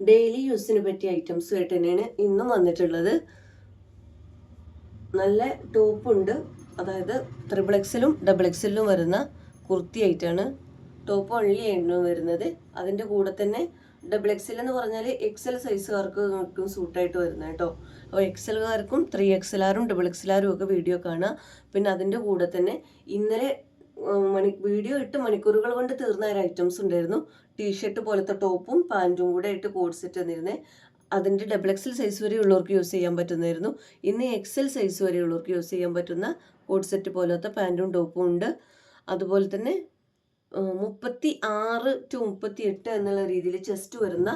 Daily യൂസിന് പറ്റിയ items ആയിട്ട് തന്നെയാണ് ഇന്നും വന്നിട്ടുള്ളത്. നല്ല ടോപ്പുണ്ട്. അതായത് ത്രിബിൾ എക്സിലും ഡബിൾ എക്സിലും വരുന്ന കുർത്തി ആയിട്ടാണ് ടോപ്പ് ഓൺലി ആയിരുന്നു വരുന്നത്. അതിന്റെ കൂടെ തന്നെ ഡബിൾ എക്സൽ എന്ന് പറഞ്ഞാൽ എക്സൽ സൈസുകാർക്ക് സൂട്ടായിട്ട് വരുന്നത് കേട്ടോ. അപ്പോൾ എക്സലുകാർക്കും ത്രീ എക്സലാറും ഡബിൾ എക്സലാറും ഒക്കെ വീഡിയോ കാണാം പിന്നെ അതിന്റെ കൂടെ തന്നെ ഇന്നലെ മണി വീഡിയോ ഇട്ട് മണിക്കൂറുകൾ കൊണ്ട് തീർന്ന ഒരു ഐറ്റംസ് ഉണ്ടായിരുന്നു. ടീഷർട്ട് പോലത്തെ ടോപ്പും പാന്റും കൂടെ ആയിട്ട് കോഡ് സെറ്റ് തന്നിരുന്നേ. അതിന്റെ ഡബിൾ എക്സൽ സൈസ് വരെ ഉള്ളവർക്ക് യൂസ് ചെയ്യാൻ പറ്റുന്നതായിരുന്നു ഇന്ന് എക്സൽ സൈസ് വരെ ഉള്ളവർക്ക് യൂസ് ചെയ്യാൻ പറ്റുന്ന കോഡ് സെറ്റ് പോലത്തെ പാന്റും ടോപ്പും ഉണ്ട്. അതുപോലെ തന്നെ മുപ്പത്തി ആറ് ടു മുപ്പത്തി എട്ട് എന്നുള്ള രീതിയിൽ ചെസ്റ്റ് വരുന്ന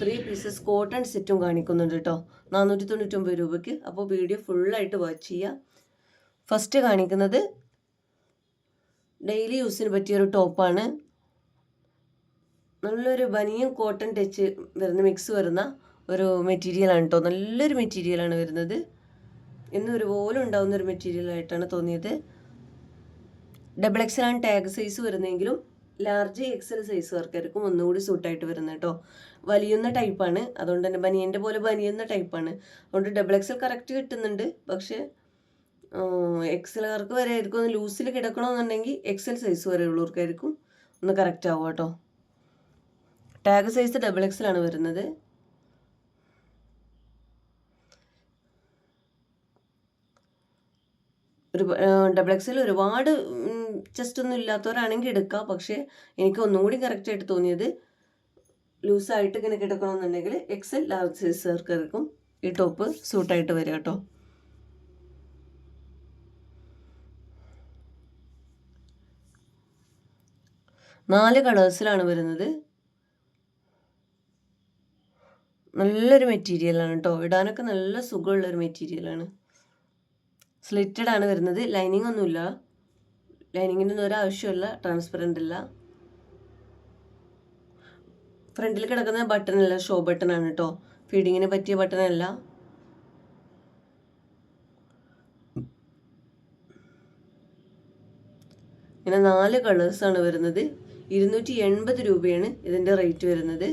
ത്രീ പീസസ് കോട്ടൺ സെറ്റും കാണിക്കുന്നുണ്ട് കേട്ടോ നാനൂറ്റി തൊണ്ണൂറ്റൊമ്പത് രൂപയ്ക്ക്. അപ്പോൾ വീഡിയോ ഫുള്ളായിട്ട് വാച്ച് ചെയ്യുക ഫസ്റ്റ് കാണിക്കുന്നത് ഡെയിലി യൂസിന് പറ്റിയ പറ്റിയൊരു ടോപ്പാണ്. നല്ലൊരു ബനിയും കോട്ടൺ ടച്ച് വരുന്ന മിക്സ് വരുന്ന ഒരു മെറ്റീരിയലാണ് കേട്ടോ നല്ലൊരു മെറ്റീരിയലാണ് വരുന്നത്. ഇന്ന് ഒരുപോലെ ഉണ്ടാകുന്ന ഒരു മെറ്റീരിയൽ ആയിട്ടാണ് തോന്നിയത്. ഡബിൾ എക്സൽ ആണ് ടാഗ് സൈസ് വരുന്നതെങ്കിലും ലാർജ് എക്സൽ സൈസുകാർക്കായിരിക്കും ഒന്നുകൂടി സൂട്ടായിട്ട് വരുന്നത് കേട്ടോ വലിയുന്ന ടൈപ്പാണ് അതുകൊണ്ട് തന്നെ ബനിയന്റെ പോലെ ബനിയുന്ന ടൈപ്പാണ് അതുകൊണ്ട് ഡബിൾ എക്സൽ കറക്റ്റ് കിട്ടുന്നുണ്ട്. പക്ഷേ എക്സലുകാർക്ക് വരെ ആയിരിക്കും ഒന്ന് ലൂസിൽ കിടക്കണമെന്നുണ്ടെങ്കിൽ എക്സൽ സൈസ് വരെ ഉള്ളവർക്കായിരിക്കും ഒന്ന് കറക്റ്റ് ആവും കേട്ടോ ടാഗ് സൈസ് ഡബിൾ എക്സൽ ആണ് വരുന്നത്. ഒരു ഡബിൾ എക്സൽ ഒരുപാട് ചെസ്റ്റ് ഒന്നും ഇല്ലാത്തവരാണെങ്കിൽ എടുക്കാം. പക്ഷേ എനിക്ക് ഒന്നുകൂടി കറക്റ്റായിട്ട് തോന്നിയത് ലൂസായിട്ട് ഇങ്ങനെ കിടക്കണമെന്നുണ്ടെങ്കിൽ എക്സൽ ലാർജ് സൈസുകാർക്കായിരിക്കും ഈ ടോപ്പ് സൂട്ടായിട്ട് വരിക കേട്ടോ നാല് കളേഴ്സിലാണ് വരുന്നത്. നല്ലൊരു മെറ്റീരിയലാണ് കേട്ടോ ഇടാനൊക്കെ നല്ല സുഖമുള്ളൊരു മെറ്റീരിയലാണ് സ്ലിറ്റഡ് ആണ് വരുന്നത്. ലൈനിങ് ഒന്നുമില്ല. ലൈനിങ്ങിന്റെ ഒന്നും ഒരാവശ്യമില്ല ട്രാൻസ്പെറന്റ് ഇല്ല. ഫ്രണ്ടിൽ കിടക്കുന്ന ബട്ടൺ അല്ല ഷോ ബട്ടൺ ആണ് കേട്ടോ ഫീഡിങ്ങിന് പറ്റിയ ബട്ടൺ അല്ല. ഇങ്ങനെ നാല് കളേഴ്സാണ് വരുന്നത്. ഇരുന്നൂറ്റി എൺപത് രൂപയാണ് ഇതിന്റെ റേറ്റ് വരുന്നത്.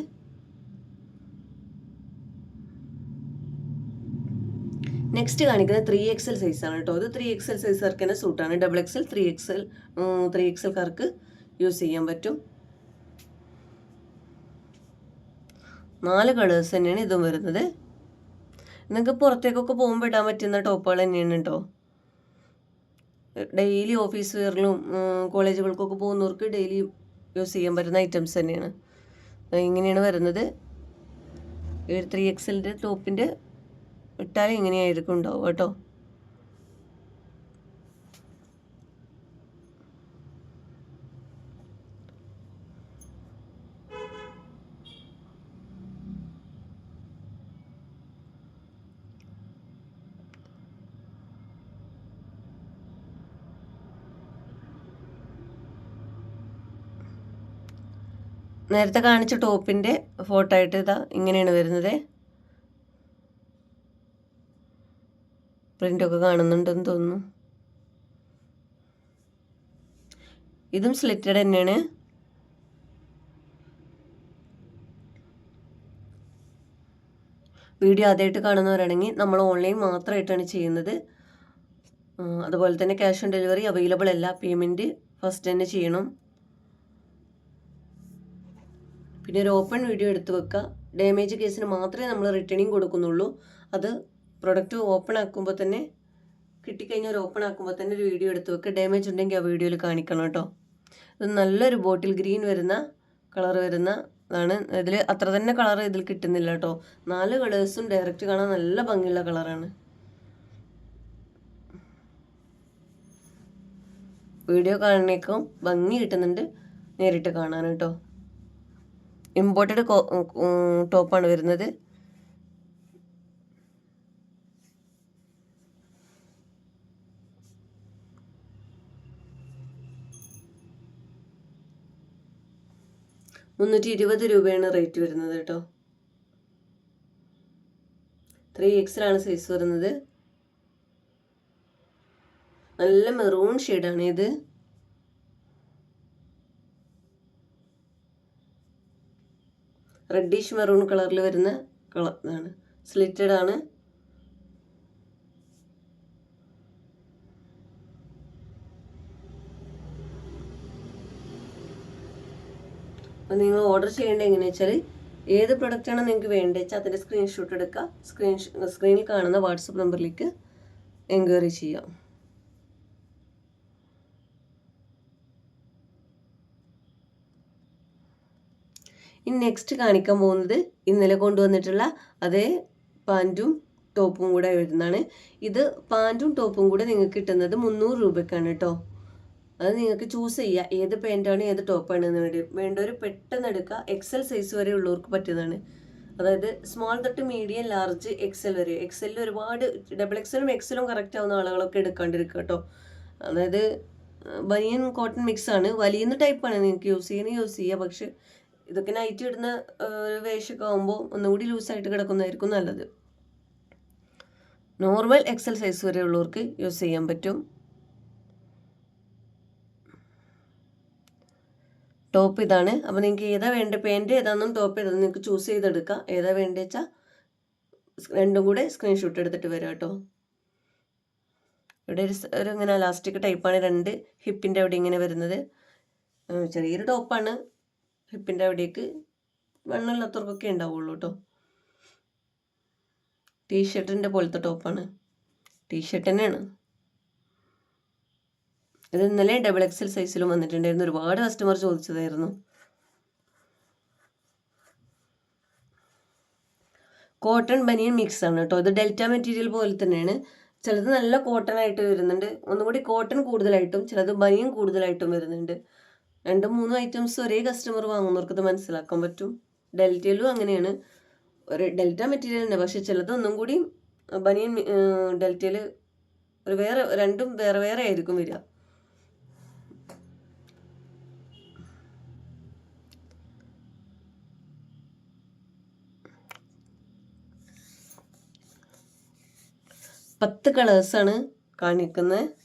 നെക്സ്റ്റ് കാണിക്കുന്നത് ത്രീ എക്സൽ സൈസാണ് കേട്ടോ. ഇത് ത്രീ എക്സൽ സൈസുകാർക്ക് തന്നെ സൂട്ടാണ് double XL three XL three എക്സൽക്കാർക്ക് use ചെയ്യാൻ പറ്റും. നാല് കളേഴ്സ് തന്നെയാണ് ഇതും വരുന്നത്. നിങ്ങൾക്ക് പുറത്തേക്കൊക്കെ പോകുമ്പോൾ ഇടാൻ പറ്റുന്ന ടോപ്പുകൾ തന്നെയാണ് കേട്ടോ. ഡെയിലി ഓഫീസ് വെയറിലും കോളേജുകൾക്കൊക്കെ പോകുന്നവർക്ക് ഡെയിലി യൂസ് ചെയ്യാൻ പറ്റുന്ന ഐറ്റംസ് തന്നെയാണ്. ഇങ്ങനെയാണ് വരുന്നത്. ത്രീ എക്സലിന്റെ ടോപ്പിന്റെ ഇട്ടാൽ ഇങ്ങനെയായിരിക്കും ഉണ്ടാവും കേട്ടോ. നേരത്തെ കാണിച്ച ടോപ്പിന്റെ ഫോട്ടോ ആയിട്ട് ഇതാ ഇങ്ങനെയാണ് വരുന്നത്. പ്രിന്റൊക്കെ കാണുന്നുണ്ടെന്ന് തോന്നുന്നു. ഇതും സ്ലിറ്റഡ് തന്നെയാണ്. വീഡിയോ ആദ്യമായിട്ട് കാണുന്നവരാണെങ്കിൽ നമ്മൾ ഓൺലൈൻ മാത്രമായിട്ടാണ് ചെയ്യുന്നത്. അതുപോലെ തന്നെ ക്യാഷ് ഓൺ ഡെലിവറി അവൈലബിൾ അല്ല. പേയ്മെന്റ് ഫസ്റ്റ് തന്നെ ചെയ്യണം. പിന്നെ ഒരു ഓപ്പൺ വീഡിയോ എടുത്ത് വെക്കുക ഡാമേജ് കേസിന് മാത്രമേ നമ്മൾ റിട്ടേണിങ് കൊടുക്കുന്നുള്ളൂ. അത് പ്രൊഡക്റ്റ് ഓപ്പൺ ആക്കുമ്പോൾ തന്നെ കിട്ടിക്കഴിഞ്ഞാൽ ഒരു ഓപ്പൺ ആക്കുമ്പോൾ തന്നെ ഒരു വീഡിയോ എടുത്ത് വെക്കുക ഡാമേജ് ഉണ്ടെങ്കിൽ ആ വീഡിയോയിൽ കാണിക്കണം കേട്ടോ ഇത് നല്ലൊരു ബോട്ടിൽ ഗ്രീൻ വരുന്ന കളർ വരുന്ന ഇതാണ് ഇതിൽ അത്ര തന്നെ കളർ ഇതിൽ കിട്ടുന്നില്ല കേട്ടോ നാല് കളേഴ്സും ഡയറക്റ്റ് കാണാൻ നല്ല ഭംഗിയുള്ള കളറാണ് വീഡിയോ കാണുന്നേക്കും ഭംഗി കിട്ടുന്നുണ്ട്. നേരിട്ട് കാണാൻ കേട്ടോ ഇമ്പോർട്ടഡ് ടോപ്പാണ് വരുന്നത്. മുന്നൂറ്റി ഇരുപത് രൂപയാണ് റേറ്റ് വരുന്നത് കേട്ടോ. ത്രീ എക്സിലാണ് സൈസ് വരുന്നത്. നല്ല മെറൂൺ ഷെയ്ഡാണ് ഇത്. റെഡിഷ് മെറൂൺ കളറിൽ വരുന്ന കളർ ഇതാണ്. സ്ലിറ്റഡ് ആണ്. അപ്പോൾ നിങ്ങൾ ഓർഡർ ചെയ്യേണ്ടത് എങ്ങനെയാണെന്ന് വെച്ചാൽ ഏത് പ്രൊഡക്റ്റാണ് നിങ്ങൾക്ക് വേണ്ടത് വെച്ചാൽ അതിന്റെ സ്ക്രീൻഷോട്ട് എടുക്കുക. സ്ക്രീൻ സ്ക്രീനിൽ കാണുന്ന വാട്സപ്പ് നമ്പറിലേക്ക് എൻക്വയറി ചെയ്യാം ഇനി നെക്സ്റ്റ് കാണിക്കാൻ പോകുന്നത് ഇന്നലെ കൊണ്ടുവന്നിട്ടുള്ള അതേ പാന്റും ടോപ്പും കൂടെ വരുന്നതാണ് ഇത് പാന്റും ടോപ്പും കൂടെ നിങ്ങൾക്ക് കിട്ടുന്നത് മുന്നൂറ് രൂപയ്ക്കാണ് കേട്ടോ. അത് നിങ്ങൾക്ക് ചൂസ് ചെയ്യുക ഏത് പാന്റാണ് ഏത് ടോപ്പാണ് എന്ന് വേണ്ടി. വേണ്ടവർ പെട്ടെന്ന് എടുക്കുക. എക്സൽ സൈസ് വരെ ഉള്ളവർക്ക് പറ്റുന്നതാണ്. അതായത് സ്മോൾ തൊട്ട് മീഡിയം ലാർജ് എക്സൽ വരെ. എക്സലിൽ ഒരുപാട് ഡബിൾ എക്സലും എക്സലും കറക്റ്റ് ആവുന്ന ആളുകളൊക്കെ എടുക്കാണ്ടിരിക്കുക കേട്ടോ. അതായത് ബനിയൻ കോട്ടൺ മിക്സ് ആണ്. വലിയ ടൈപ്പാണ് നിങ്ങൾക്ക് യൂസ് ചെയ്യുന്നത്. യൂസ് ചെയ്യുക പക്ഷെ ഇതൊക്കെ നൈറ്റ് ഇടുന്ന വേഷമൊക്കെ ആകുമ്പോൾ ഒന്നുകൂടി ലൂസായിട്ട് കിടക്കുന്നതായിരിക്കും നല്ലത്. നോർമൽ എക്സൽ സൈസ് വരെ ഉള്ളവർക്ക് യൂസ് ചെയ്യാൻ പറ്റും. ടോപ്പ് ഇതാണ്. അപ്പോൾ നിങ്ങൾക്ക് ഏതാ വേണ്ട പാന്റ് ഏതാണെന്നും ടോപ്പ് ഏതാണെന്നും നിങ്ങൾക്ക് ചൂസ് ചെയ്തെടുക്കാം. ഏതാ വേണ്ടത് വെച്ചാൽ രണ്ടും കൂടെ സ്ക്രീൻഷോട്ട് എടുത്തിട്ട് വരാം കേട്ടോ. ഇവിടെ ഒരു ഒരു ഇങ്ങനെ ലാസ്റ്റിക് ടൈപ്പാണ് രണ്ട് ഹിപ്പിന്റെ അവിടെ ഇങ്ങനെ വരുന്നത്. ചെറിയൊരു ടോപ്പാണ് ഹിപ്പിന്റെ അവിടേക്ക് വണ്ണമില്ലാത്തവർക്കൊക്കെ ഉണ്ടാവുള്ളൂ കേട്ടോ ടീഷർട്ടിന്റെ പോലത്തെ ടോപ്പാണ് ടീഷർട്ട് തന്നെയാണ്. ഇത് ഇന്നലെ ഡബിൾ എക്സൽ സൈസിലും വന്നിട്ടുണ്ടായിരുന്നു. ഒരുപാട് കസ്റ്റമർ ചോദിച്ചതായിരുന്നു. കോട്ടൺ ബനിയൻ മിക്സ് ആണ് കേട്ടോ ഇത് ഡെൽറ്റ മെറ്റീരിയൽ പോലെ തന്നെയാണ്. ചിലത് നല്ല കോട്ടൺ ആയിട്ട് വരുന്നുണ്ട്. ഒന്നുകൂടി കോട്ടൺ കൂടുതലായിട്ടും ചിലത് ബനിയൻ കൂടുതലായിട്ടും വരുന്നുണ്ട്. രണ്ടും മൂന്നും ഐറ്റംസ് ഒരേ കസ്റ്റമർ വാങ്ങുന്നവർക്ക് ഇത് മനസ്സിലാക്കാൻ പറ്റും. ഡെൽറ്റയിലും അങ്ങനെയാണ്. ഒരു ഡെൽറ്റ മെറ്റീരിയൽ തന്നെ. പക്ഷെ ചിലത് ഒന്നും കൂടി ബനിയൻ ഡെൽറ്റയിൽ ഒരു വേറെ രണ്ടും വേറെ വേറെ ആയിരിക്കും വരിക. പത്ത് കളേഴ്സാണ് കാണിക്കുന്നത്.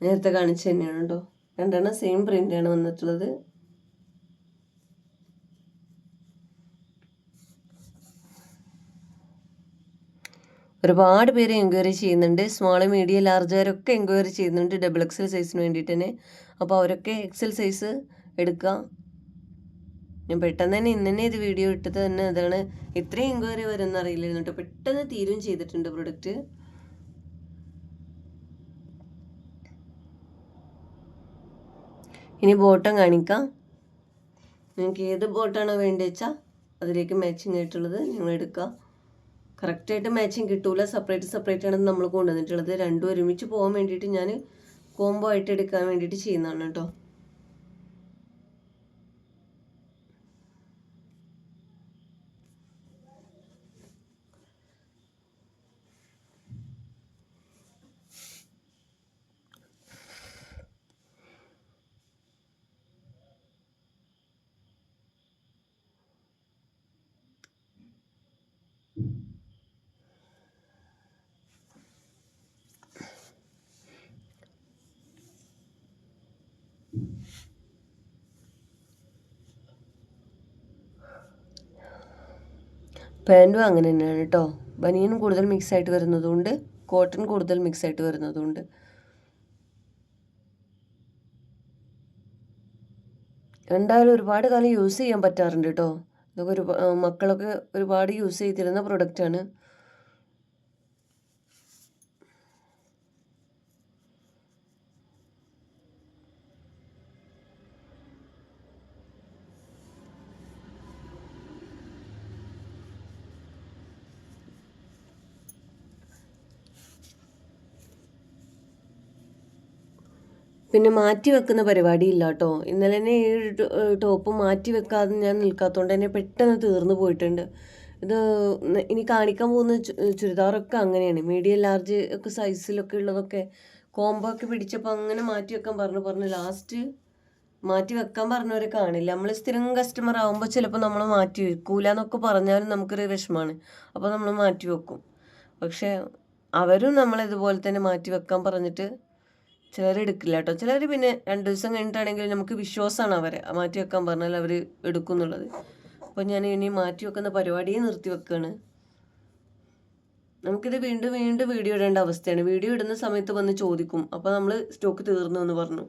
നേരത്തെ കാണിച്ചു തന്നെയാണ് കേട്ടോ രണ്ടെണ്ണം സെയിം പ്രിന്റാണ് വന്നിട്ടുള്ളത്. ഒരുപാട് പേര് എൻക്വയറി ചെയ്യുന്നുണ്ട്. സ്മോൾ മീഡിയം ലാർജുകാരൊക്കെ എൻക്വയറി ചെയ്യുന്നുണ്ട് ഡബിൾ എക്സൽ സൈസിന് വേണ്ടിയിട്ട് തന്നെ. അപ്പോൾ അവരൊക്കെ എക്സൽ സൈസ് എടുക്കുക ഞാൻ പെട്ടെന്ന് തന്നെ ഇന്ന് തന്നെ ഇത് വീഡിയോ ഇട്ടത് തന്നെ അതാണ്. ഇത്രയും എൻക്വയറി വരുമെന്ന് അറിയില്ലായിരുന്നു കേട്ടോ പെട്ടെന്ന് തീരും ചെയ്തിട്ടുണ്ട് പ്രൊഡക്റ്റ് ഇനി ബോട്ടം കാണിക്കാം. നിങ്ങൾക്ക് ഏത് ബോട്ടാണോ വേണ്ടത് വെച്ചാൽ അതിലേക്ക് മാച്ചിങ് ആയിട്ടുള്ളത് നിങ്ങൾ എടുക്കുക കറക്റ്റായിട്ട് മാച്ചിങ് കിട്ടൂല. സെപ്പറേറ്റ് സെപ്പറേറ്റ് ആണ് നമ്മൾ കൊണ്ടുവന്നിട്ടുള്ളത്. രണ്ടും ഒരുമിച്ച് പോകാൻ വേണ്ടിയിട്ട് ഞാൻ കോംബോ ആയിട്ട് എടുക്കാൻ വേണ്ടിയിട്ട് ചെയ്യുന്നതാണ് കേട്ടോ. പാന്റും അങ്ങനെ തന്നെയാണ് കേട്ടോ ബനിയൻ കൂടുതൽ മിക്സ് ആയിട്ട് വരുന്നതുകൊണ്ട് കോട്ടൺ കൂടുതൽ മിക്സ് ആയിട്ട് വരുന്നതുകൊണ്ട് എന്തായാലും ഒരുപാട് കാലം യൂസ് ചെയ്യാൻ പറ്റാറുണ്ട് കേട്ടോ ഇതൊക്കെ ഒരു മക്കളൊക്കെ ഒരുപാട് യൂസ് ചെയ്തിരുന്ന പ്രൊഡക്റ്റാണ് പിന്നെ മാറ്റി വെക്കുന്ന പരിപാടിയില്ല കേട്ടോ ഇന്നലെ തന്നെ ഈ ടോപ്പ് മാറ്റി വെക്കാതെ ഞാൻ നിൽക്കാത്തതുകൊണ്ട് തന്നെ പെട്ടെന്ന് തീർന്നു പോയിട്ടുണ്ട്. ഇത് ഇനി കാണിക്കാൻ പോകുന്ന ചുരിദാറൊക്കെ അങ്ങനെയാണ്. മീഡിയം ലാർജ് ഒക്കെ സൈസിലൊക്കെ ഉള്ളതൊക്കെ കോംബോ ഒക്കെ പിടിച്ചപ്പോൾ അങ്ങനെ മാറ്റി വെക്കാൻ പറഞ്ഞു പറഞ്ഞു ലാസ്റ്റ് മാറ്റി വെക്കാൻ പറഞ്ഞവരെ കാണില്ല. നമ്മൾ സ്ഥിരം കസ്റ്റമർ ആകുമ്പോൾ ചിലപ്പോൾ നമ്മൾ മാറ്റി വെക്കൂല എന്നൊക്കെ പറഞ്ഞാലും നമുക്കൊരു വിഷമമാണ് അപ്പോൾ നമ്മൾ മാറ്റി വെക്കും. പക്ഷേ അവരും നമ്മളിതുപോലെ തന്നെ മാറ്റി വെക്കാൻ പറഞ്ഞിട്ട് ചിലർ എടുക്കില്ല കേട്ടോ ചിലർ പിന്നെ രണ്ട് ദിവസം കഴിഞ്ഞിട്ടാണെങ്കിൽ നമുക്ക് വിശ്വാസമാണ് അവരെ. മാറ്റി വെക്കാൻ പറഞ്ഞാൽ അവർ എടുക്കും എന്നുള്ളത് അപ്പോൾ ഞാൻ ഇനി മാറ്റി വെക്കുന്ന പരിപാടിയെ നിർത്തി വെക്കുകയാണ് നമുക്കിത് വീണ്ടും വീണ്ടും വീഡിയോ ഇടേണ്ട അവസ്ഥയാണ്. വീഡിയോ ഇടുന്ന സമയത്ത് വന്ന് ചോദിക്കും. അപ്പോൾ നമ്മൾ സ്റ്റോക്ക് തീർന്നു എന്ന് പറഞ്ഞു.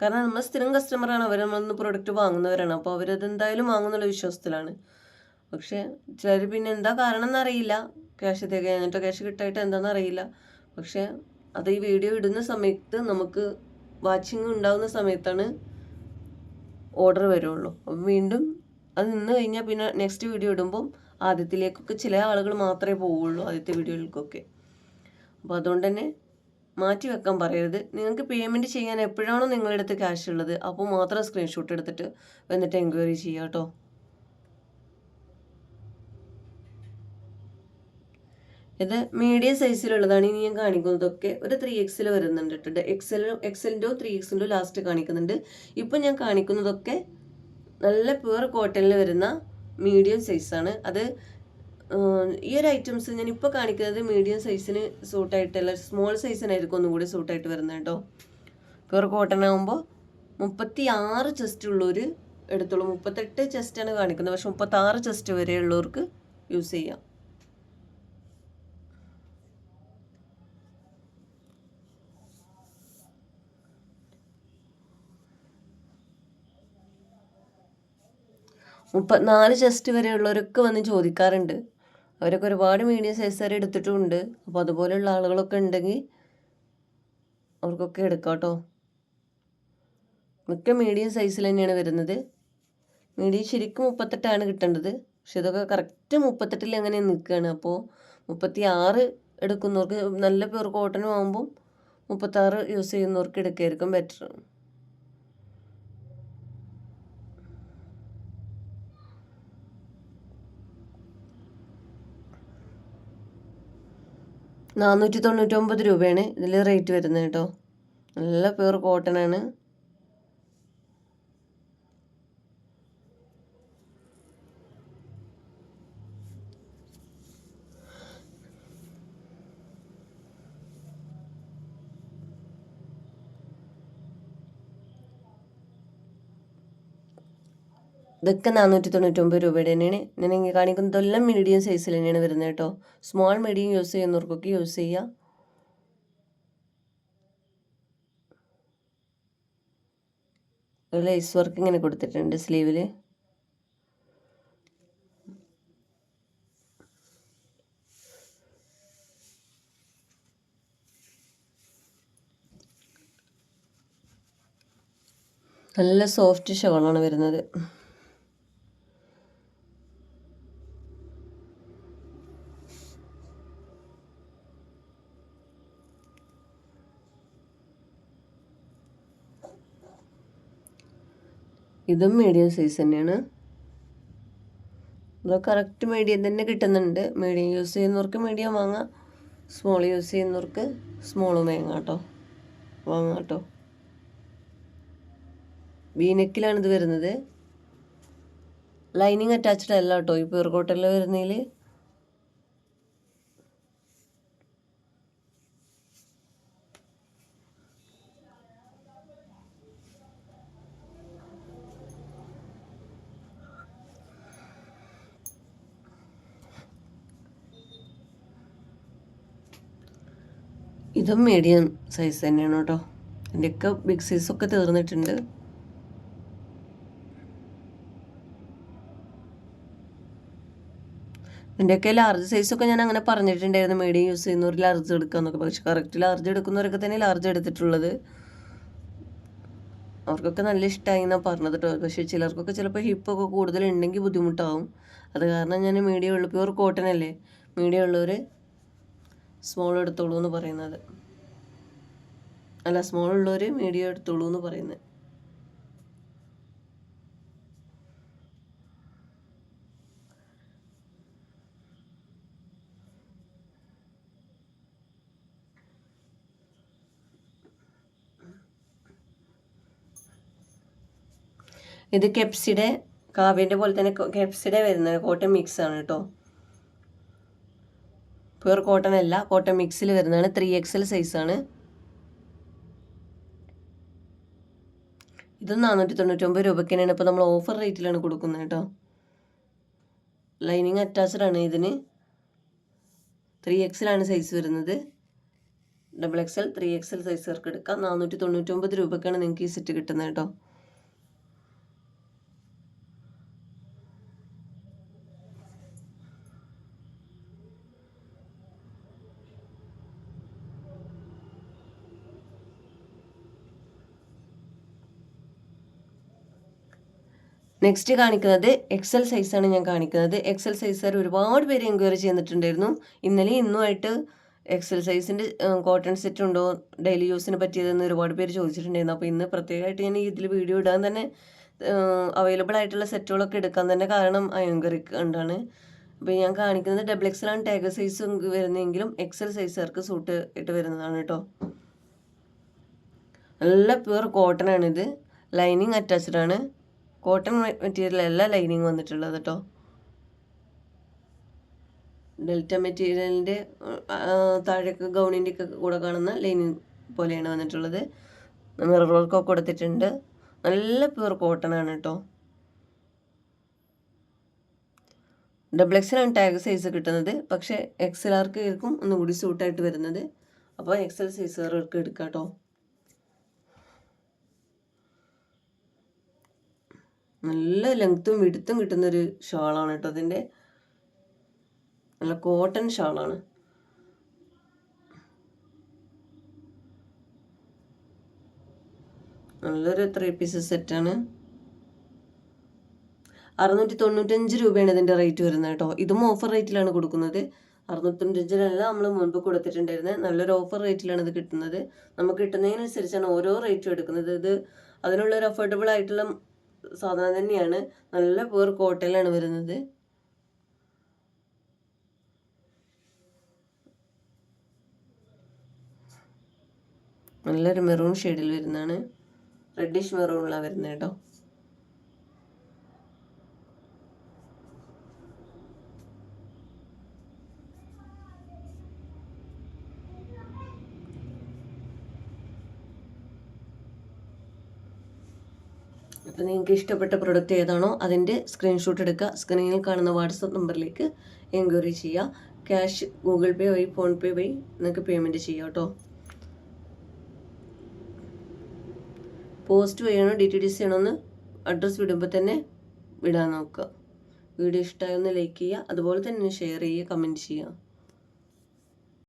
കാരണം നമ്മൾ സ്ഥിരം കസ്റ്റമറാണ് അവർ നമ്മളൊന്ന് പ്രൊഡക്റ്റ് വാങ്ങുന്നവരാണ്. അപ്പോൾ അവരത് എന്തായാലും വാങ്ങുന്നുള്ള വിശ്വാസത്തിലാണ്. പക്ഷേ ചിലർ പിന്നെ എന്താ കാരണം എന്നറിയില്ല ക്യാഷ് തികഞ്ഞിട്ടോ ക്യാഷ് കിട്ടായിട്ട് എന്താണെന്ന് അറിയില്ല പക്ഷേ അത് ഈ വീഡിയോ ഇടുന്ന സമയത്ത് നമുക്ക് വാച്ചിങ് ഉണ്ടാകുന്ന സമയത്താണ് ഓർഡർ വരുള്ളൂ. അപ്പം വീണ്ടും അത് നിന്ന് കഴിഞ്ഞാൽ പിന്നെ നെക്സ്റ്റ് വീഡിയോ ഇടുമ്പം ആദ്യത്തിലേക്കൊക്കെ ചില ആളുകൾ മാത്രമേ പോവുള്ളൂ ആദ്യത്തെ വീഡിയോകൾക്കൊക്കെ അപ്പോൾ അതുകൊണ്ട് തന്നെ മാറ്റി വെക്കാൻ പറയരുത്. നിങ്ങൾക്ക് പേയ്മെന്റ് ചെയ്യാൻ എപ്പോഴാണോ നിങ്ങളുടെ അടുത്ത് ക്യാഷ് ഉള്ളത് അപ്പോൾ മാത്രം സ്ക്രീൻഷോട്ട് എടുത്തിട്ട് വന്നിട്ട് എൻക്വയറി ചെയ്യാം കേട്ടോ. ഇത് മീഡിയം സൈസിലുള്ളതാണ് ഇനി ഞാൻ കാണിക്കുന്നതൊക്കെ ഒരു ത്രീ എക്സിൽ വരുന്നുണ്ട് കേട്ടോ എക്സലും എക്സലിന്റെയോ ത്രീ എക്സിന്റെയോ ലാസ്റ്റ് കാണിക്കുന്നുണ്ട്. ഇപ്പം ഞാൻ കാണിക്കുന്നതൊക്കെ നല്ല പ്യുവർ കോട്ടണിൽ വരുന്ന മീഡിയം സൈസാണ് അത് ഈ ഒരു ഐറ്റംസ് ഞാൻ ഇപ്പോൾ കാണിക്കുന്നത് മീഡിയം സൈസിന് സൂട്ടായിട്ടല്ല സ്മോൾ സൈസിനായിരിക്കും ഒന്നുകൂടി സൂട്ടായിട്ട് വരുന്നത് കേട്ടോ പ്യുവർ കോട്ടൺ ആകുമ്പോൾ മുപ്പത്തി ആറ് ചെസ്റ്റ് ഉള്ളവർ എടുത്തോളൂ മുപ്പത്തെട്ട് ചെസ്റ്റാണ് കാണിക്കുന്നത്. പക്ഷെ മുപ്പത്താറ് ചെസ്റ്റ് വരെ ഉള്ളവർക്ക് യൂസ് ചെയ്യാം. മുപ്പത്തിനാല് ചെസ്റ്റ് വരെയുള്ളവരൊക്കെ വന്ന് ചോദിക്കാറുണ്ട്. അവരൊക്കെ ഒരുപാട് മീഡിയം സൈസ് വരെ എടുത്തിട്ടുമുണ്ട്. അപ്പോൾ അതുപോലെയുള്ള ആളുകളൊക്കെ ഉണ്ടെങ്കിൽ അവർക്കൊക്കെ എടുക്കാം കേട്ടോ മിക്ക മീഡിയം സൈസിൽ തന്നെയാണ് വരുന്നത്. മീഡിയം ശരിക്കും മുപ്പത്തെട്ടാണ് കിട്ടേണ്ടത്. പക്ഷെ ഇതൊക്കെ കറക്റ്റ് മുപ്പത്തെട്ടിൽ അങ്ങനെ നിൽക്കുകയാണ്. അപ്പോൾ മുപ്പത്തി ആറ് എടുക്കുന്നവർക്ക് നല്ല പേർ കോട്ടൺ ആകുമ്പം മുപ്പത്താറ് യൂസ് ചെയ്യുന്നവർക്ക് എടുക്കായിരിക്കും ബെറ്റർ നാനൂറ്റി തൊണ്ണൂറ്റൊമ്പത് രൂപയാണ് ഇതിൽ റേറ്റ് വരുന്നത് കേട്ടോ. നല്ല പ്യുവർ കോട്ടൺ ആണ്. ഇതൊക്കെ നാനൂറ്റി തൊണ്ണൂറ്റൊമ്പത് രൂപയുടെ തന്നെയാണ്. ഞാൻ ഇങ്ങനെ കാണിക്കുന്നതെല്ലാം മീഡിയം സൈസിൽ തന്നെയാണ് വരുന്നത് കേട്ടോ. സ്മോൾ മീഡിയം യൂസ് ചെയ്യുന്നവർക്കൊക്കെ യൂസ് ചെയ്യാം. ലേസ് വർക്ക് ഇങ്ങനെ കൊടുത്തിട്ടുണ്ട് സ്ലീവിൽ നല്ല സോഫ്റ്റ് ഷോളാണ് വരുന്നത്. ഇതും മീഡിയം സൈസ് തന്നെയാണ്. ഇത് കറക്റ്റ് മീഡിയം തന്നെ കിട്ടുന്നുണ്ട്. മീഡിയം യൂസ് ചെയ്യുന്നവർക്ക് മീഡിയം വാങ്ങാം. സ്മോൾ യൂസ് ചെയ്യുന്നവർക്ക് സ്മോൾ വാങ്ങാം കേട്ടോ. വാങ്ങാം കേട്ടോ. വീനെക്കിലാണ് ഇത് വരുന്നത്. ലൈനിങ് അറ്റാച്ച്ഡ് അല്ല കേട്ടോ. ഈ പേർക്കോട്ടെല്ലാം വരുന്നതിൽ ഇതും മീഡിയം സൈസ് തന്നെയാണ് കേട്ടോ. എന്റെയൊക്കെ ബിഗ് സൈസൊക്കെ തീർന്നിട്ടുണ്ട്. ഇതിന്റെയൊക്കെ ലാർജ് സൈസൊക്കെ ഞാൻ അങ്ങനെ പറഞ്ഞിട്ടുണ്ടായിരുന്നു. മീഡിയം യൂസ് ചെയ്യുന്നവർ ലാർജ് എടുക്കാമെന്നൊക്കെ പക്ഷെ കറക്റ്റ് ലാർജ് എടുക്കുന്നവരൊക്കെ തന്നെ ലാർജ് എടുത്തിട്ടുള്ളത്. അവർക്കൊക്കെ നല്ല ഇഷ്ടമായി എന്നാണ് പറഞ്ഞത് കേട്ടോ. പക്ഷേ ചിലർക്കൊക്കെ ചിലപ്പോൾ ഹിപ്പൊക്കെ കൂടുതലുണ്ടെങ്കിൽ ബുദ്ധിമുട്ടാവും. അത് കാരണം ഞാൻ മീഡിയം ഉള്ളു പ്യൂർ കോട്ടൺ അല്ലേ? മീഡിയം ഉള്ളവർ സ്മോൾ എടുത്തോളൂ എന്ന് പറയുന്നത്. അല്ല സ്മോൾ ഉള്ളവർ മീഡിയം എടുത്തോളൂ എന്ന് പറയുന്നത്. ഇത് കെപ്സിയുടെ കാവ്യന്റെ പോലെ തന്നെ കെപ്സിയുടെ വരുന്നത് കോട്ടൺ മിക്സ് ആണ് കേട്ടോ. പ്യുർ കോട്ടൺ അല്ല. കോട്ടൺ മിക്സിൽ വരുന്നതാണ്. ത്രീ എക്സൽ സൈസാണ് ഇത് നാനൂറ്റി തൊണ്ണൂറ്റൊമ്പത് രൂപയ്ക്കാണ് ഇപ്പോൾ നമ്മൾ ഓഫർ റേറ്റിലാണ് കൊടുക്കുന്നത് കേട്ടോ. ലൈനിങ് അറ്റാച്ച്ഡ് ആണ് ഇതിന്. ത്രീ എക്സലാണ് സൈസ് വരുന്നത്. ഡബിൾ എക്സൽ ത്രീ എക്സൽ സൈസുകാർക്ക് എടുക്കാം. നാനൂറ്റി തൊണ്ണൂറ്റൊമ്പത് രൂപയ്ക്കാണ് നിങ്ങൾക്ക് ഈ സെറ്റ് കിട്ടുന്നത് കേട്ടോ. നെക്സ്റ്റ് കാണിക്കുന്നത് എക്സൽ സൈസാണ് ഞാൻ കാണിക്കുന്നത്. എക്സൽ സൈസർ ഒരുപാട് പേര് എൻക്വയറി ചെയ്തിട്ടുണ്ടായിരുന്നു. ഇന്നലെ ഇന്നുമായിട്ട് എക്സൽ സൈസിന്റെ കോട്ടൺ സെറ്റ് ഉണ്ടോ ഡെയിലി യൂസിന് പറ്റിയതെന്ന് ഒരുപാട് പേര് ചോദിച്ചിട്ടുണ്ടായിരുന്നു. അപ്പോൾ ഇന്ന് പ്രത്യേകമായിട്ട് ഞാൻ ഇതിൽ വീഡിയോ ഇടാൻ തന്നെ അവൈലബിൾ ആയിട്ടുള്ള സെറ്റുകളൊക്കെ എടുക്കാൻ തന്നെ കാരണം എൻക്വയറി ഉണ്ടാണ് അപ്പോൾ ഞാൻ കാണിക്കുന്നത് ഡബിൾ എക്സൽ ആണ്. ടാഗർ സൈസ് വരുന്നതെങ്കിലും എക്സൽ സൈസുകാർക്ക് സൂട്ട് ഇട്ട് വരുന്നതാണ് കേട്ടോ നല്ല പ്യുവർ കോട്ടൺ ആണിത്. ലൈനിങ് അറ്റാച്ച്ഡ് ആണ്. കോട്ടൺ മെറ്റീരിയൽ അല്ല ലൈനിങ് വന്നിട്ടുള്ളത് കേട്ടോ ഡെൽറ്റ മെറ്റീരിയലിന്റെ താഴേക്ക് ഗൗണിന്റെ ഒക്കെ കൂടെ കാണുന്ന ലൈനിങ് പോലെയാണ് വന്നിട്ടുള്ളത്. മിറർ വർക്കൊക്കെ കൊടുത്തിട്ടുണ്ട്. നല്ല പ്യൂർ കോട്ടൺ ആണ് കേട്ടോ ഡബിൾ എക്സലാണ് ടാഗ് സൈസ് കിട്ടുന്നത്. പക്ഷേ എക്സൽ ആർക്ക് ആയിരിക്കും ഒന്നും കൂടി സൂട്ടായിട്ട് വരുന്നത്. അപ്പോൾ എക്സൽ സൈസുകാർക്ക് എടുക്കാം കേട്ടോ നല്ല ലെങ്ത്തും വിടുത്തും കിട്ടുന്നൊരു ഷാളാണ് കേട്ടോ അതിന്റെ. നല്ല കോട്ടൺ ഷാളാണ്. നല്ലൊരു ത്രീ പീസ് സെറ്റാണ് അറുന്നൂറ്റി തൊണ്ണൂറ്റഞ്ച് രൂപയാണ് ഇതിന്റെ റേറ്റ് വരുന്നത് കേട്ടോ. ഇതും ഓഫർ റേറ്റിലാണ് കൊടുക്കുന്നത്. അറുന്നൂറ്റഞ്ചിനല്ല നമ്മൾ മുൻപ് കൊടുത്തിട്ടുണ്ടായിരുന്നത് നല്ലൊരു ഓഫർ റേറ്റിലാണ് ഇത് കിട്ടുന്നത്. നമുക്ക് കിട്ടുന്നതിനനുസരിച്ചാണ് ഓരോ റേറ്റും എടുക്കുന്നത്. ഇത് അതിനുള്ളൊരു അഫോർഡബിൾ ആയിട്ടുള്ള സാധനം തന്നെയാണ്. നല്ല പേർ കോട്ടയിലാണ് വരുന്നത്. നല്ലൊരു മെറൂൺ ഷെയ്ഡിൽ വരുന്നതാണ്. റെഡിഷ് മെറൂണിലാണ് വരുന്നത് കേട്ടോ. നിങ്ങൾക്ക് ഇഷ്ടപ്പെട്ട പ്രൊഡക്റ്റ് ഏതാണോ അതിന്റെ സ്ക്രീൻഷോട്ട് എടുക്കുക. സ്ക്രീനിൽ കാണുന്ന വാട്സപ്പ് നമ്പറിലേക്ക് എൻക്വയറി ചെയ്യുക. ക്യാഷ് ഗൂഗിൾ പേ വഴി ഫോൺ പേ വഴി നിങ്ങൾക്ക് പേയ്മെന്റ് ചെയ്യാം കേട്ടോ. പോസ്റ്റ് വഴിയാണോ ഡി ടി ഡി സി ആണോ എന്ന് അഡ്രസ്സ് വിടുമ്പോൾ തന്നെ വിടാൻ നോക്കുക. വീഡിയോ ഇഷ്ടമായൊന്ന് ലൈക്ക് ചെയ്യുക. അതുപോലെ തന്നെ ഷെയർ ചെയ്യുക കമന്റ് ചെയ്യുക.